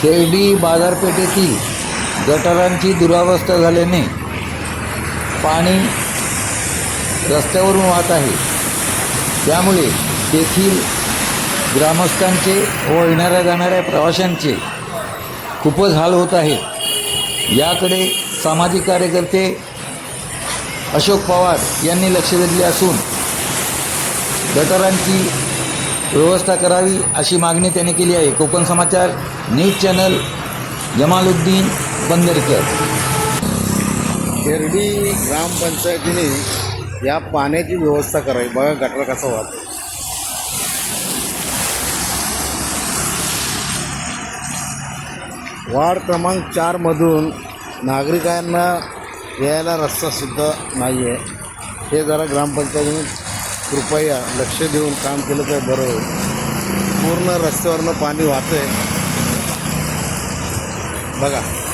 शिर्डी बाजारपेठेतील गटारांची दुरावस्था झाल्याने पाणी रस्त्यावरून वाहत आहे. त्यामुळे तेथील ग्रामस्थांचे व येणाऱ्या जाणाऱ्या प्रवाशांचे खूपच हाल होत आहेत याकडे सामाजिक कार्यकर्ते अशोक पवार यांनी लक्ष वेधले असून गटारांची व्यवस्था करावी अशी मागणी त्याने केली आहे. Konkan Samachar news channel Jamaluddin Bandarkar. Shirdi ग्रामपंचायतीने या पाण्याची व्यवस्था करावी. बघा गटर कसा वाहतो. वार्ड क्रमांक चारमधून नागरिकांना यायला रस्तासुद्धा नाही आहे हे जरा ग्रामपंचायतीने कृपया लक्ष देऊन काम केलं तर बरं होईल. पूर्ण रस्त्यावरनं पाणी वाहतंय. बघा.